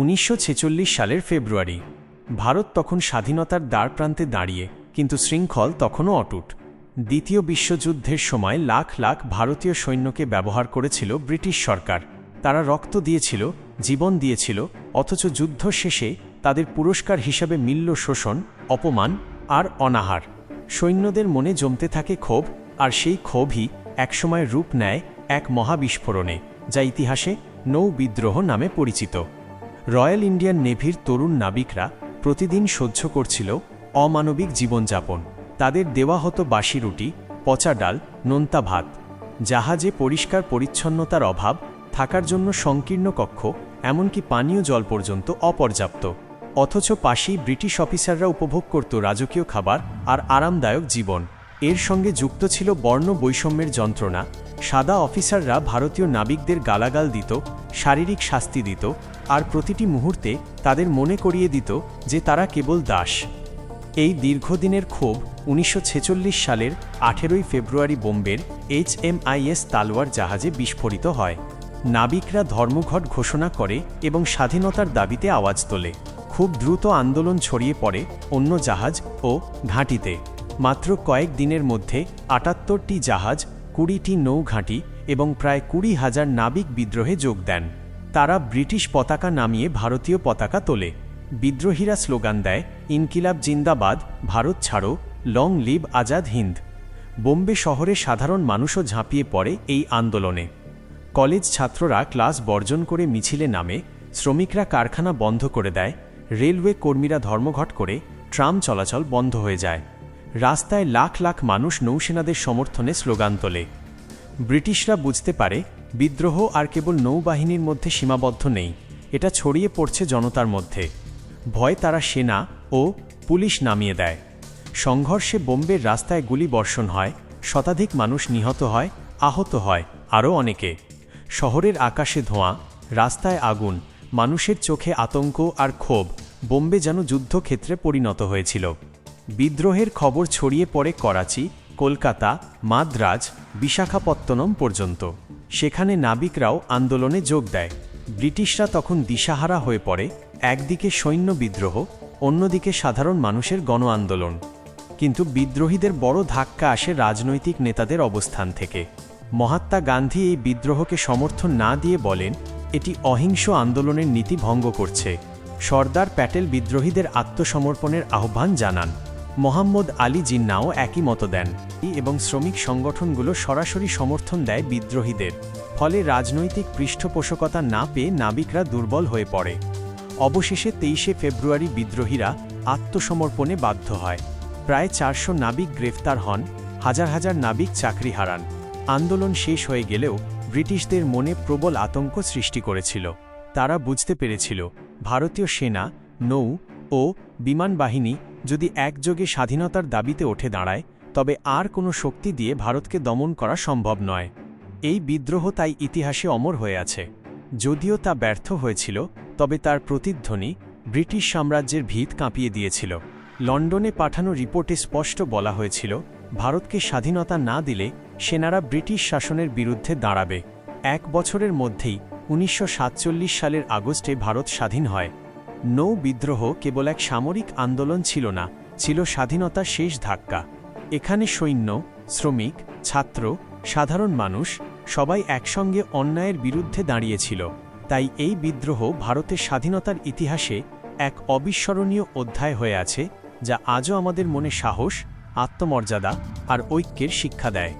উনিশশো ছেচল্লিশ সালের ফেব্রুয়ারি। ভারত তখন স্বাধীনতার দ্বারপ্রান্তে দাঁড়িয়ে, কিন্তু শৃঙ্খল তখনও অটুট। দ্বিতীয় বিশ্বযুদ্ধের সময় লাখ লাখ ভারতীয় সৈন্যকে ব্যবহার করেছিল ব্রিটিশ সরকার। তারা রক্ত দিয়েছিল, জীবন দিয়েছিল, অথচ যুদ্ধ শেষে তাদের পুরস্কার হিসাবে মিলল শোষণ, অপমান আর অনাহার। সৈন্যদের মনে জমতে থাকে ক্ষোভ, আর সেই ক্ষোভই একসময় রূপ নেয় এক মহাবিস্ফোরণে, যা ইতিহাসে নৌ বিদ্রোহ নামে পরিচিত। রয়্যাল ইন্ডিয়ান নেভির তরুণ নাবিকরা প্রতিদিন সহ্য করছিল অমানবিক জীবনযাপন। তাদের দেওয়া হতো বাসি রুটি, পচা ডাল, নোনতা ভাত। জাহাজে পরিষ্কার পরিচ্ছন্নতার অভাব, থাকার জন্য সংকীর্ণ কক্ষ, এমনকি পানীয় জল পর্যন্ত অপর্যাপ্ত। অথচ পাশেই ব্রিটিশ অফিসাররা উপভোগ করত রাজকীয় খাবার আর আরামদায়ক জীবন। এর সঙ্গে যুক্ত ছিল বর্ণ বৈষম্যের যন্ত্রণা। সাদা অফিসাররা ভারতীয় নাবিকদের গালাগাল দিত শারীরিক শাস্তি দিত আর প্রতিটি মুহূর্তে তাদের মনে করিয়ে দিত যে তারা কেবল দাস। এই দীর্ঘদিনের ক্ষোভ উনিশশো ছেচল্লিশ সালের আঠেরোই ফেব্রুয়ারি বোম্বের এইচএমআইএস তালওয়ার জাহাজে বিস্ফোরিত হয়। নাবিকরা ধর্মঘট ঘোষণা করে এবং স্বাধীনতার দাবিতে আওয়াজ তোলে। খুব দ্রুত আন্দোলন ছড়িয়ে পড়ে অন্য জাহাজ ও ঘাঁটিতে। মাত্র কয়েক দিনের মধ্যে আটাত্তরটি জাহাজ, কুড়িটি নৌঘাঁটি এবং প্রায় কুড়ি হাজার নাবিক বিদ্রোহে যোগ দেন। তারা ব্রিটিশ পতাকা নামিয়ে ভারতীয় পতাকা তোলে। বিদ্রোহীরা স্লোগান দেয়, ইনকিলাব জিন্দাবাদ, ভারত ছাড়ো, লং লিভ আজাদ হিন্দ। বোম্বে শহরে সাধারণ মানুষও ঝাঁপিয়ে পড়ে এই আন্দোলনে। কলেজ ছাত্ররা ক্লাস বর্জন করে মিছিলে নামে, শ্রমিকরা কারখানা বন্ধ করে দেয়, রেলওয়ে কর্মীরা ধর্মঘট করে, ট্রাম চলাচল বন্ধ হয়ে যায়। রাস্তায় লাখ লাখ মানুষ নৌসেনাদের সমর্থনে স্লোগান তোলে। ব্রিটিশরা বুঝতে পারে বিদ্রোহ আর কেবল নৌবাহিনীর মধ্যে সীমাবদ্ধ নেই, এটা ছড়িয়ে পড়ছে জনতার মধ্যে। ভয় তারা সেনা ও পুলিশ নামিয়ে দেয়। সংঘর্ষে বোম্বের রাস্তায় গুলি বর্ষণ হয়, শতাধিক মানুষ নিহত হয়, আহত হয়, আরও অনেকে। শহরের আকাশে ধোঁয়া, রাস্তায় আগুন, মানুষের চোখে আতঙ্ক আর ক্ষোভ, বোম্বে যেন যুদ্ধক্ষেত্রে পরিণত হয়েছিল। বিদ্রোহের খবর ছড়িয়ে পড়ে করাচি কলকাতা, মাদ্রাজ, বিশাখাপত্তনম পর্যন্ত। সেখানে নাবিকরাও আন্দোলনে যোগ দেয়। ব্রিটিশরা তখন দিশাহারা হয়ে পড়ে, একদিকে সৈন্য বিদ্রোহ, অন্যদিকে সাধারণ মানুষের গণ আন্দোলন কিন্তু বিদ্রোহীদের বড় ধাক্কা আসে রাজনৈতিক নেতাদের অবস্থান থেকে। মহাত্মা গান্ধী এই বিদ্রোহকে সমর্থন না দিয়ে বলেন, এটি অহিংস আন্দোলনের নীতি ভঙ্গ করছে। সর্দার প্যাটেল বিদ্রোহীদের আত্মসমর্পণের আহ্বান জানান। মোহাম্মদ আলী জিন্নাও একই মতো দেন। এবং শ্রমিক সংগঠনগুলো সরাসরি সমর্থন দেয় বিদ্রোহীদের, ফলে রাজনৈতিক পৃষ্ঠপোষকতা না পেয়ে নাবিকরা দুর্বল হয়ে পড়ে। অবশেষে তেইশে ফেব্রুয়ারি বিদ্রোহীরা আত্মসমর্পণে বাধ্য হয়। প্রায় চারশো নাবিক গ্রেফতার হন, হাজার হাজার নাবিক চাকরি হারান। আন্দোলন শেষ হয়ে গেলেও ব্রিটিশদের মনে প্রবল আতঙ্ক সৃষ্টি করেছিল। তারা বুঝতে পেরেছিল, ভারতীয় সেনা, নৌ ও বিমান বাহিনী যদি একযোগে স্বাধীনতার দাবিতে ওঠে দাঁড়ায়, তবে আর কোনো শক্তি দিয়ে ভারতকে দমন করা সম্ভব নয়। এই বিদ্রোহ তাই ইতিহাসে অমর হয়ে আছে। যদিও তা ব্যর্থ হয়েছিল, তবে তার প্রতিধ্বনি ব্রিটিশ সাম্রাজ্যের ভিত কাঁপিয়ে দিয়েছিল। লন্ডনে পাঠানো রিপোর্টে স্পষ্ট বলা হয়েছিল, ভারতকে স্বাধীনতা না দিলে সেনারা ব্রিটিশ শাসনের বিরুদ্ধে দাঁড়াবে। এক বছরের মধ্যেই উনিশশো সাতচল্লিশ সালের আগস্টে ভারত স্বাধীন হয়। নৌ বিদ্রোহ কেবল এক সামরিক আন্দোলন ছিল না, ছিল স্বাধীনতার শেষ ধাক্কা। এখানে সৈন্য, শ্রমিক, ছাত্র, সাধারণ মানুষ সবাই একসঙ্গে অন্যায়ের বিরুদ্ধে দাঁড়িয়েছিল। তাই এই বিদ্রোহ ভারতের স্বাধীনতার ইতিহাসে এক অবিস্মরণীয় অধ্যায় হয়ে আছে, যা আজও আমাদের মনে সাহস, আত্মমর্যাদা আর ঐক্যের শিক্ষা দেয়।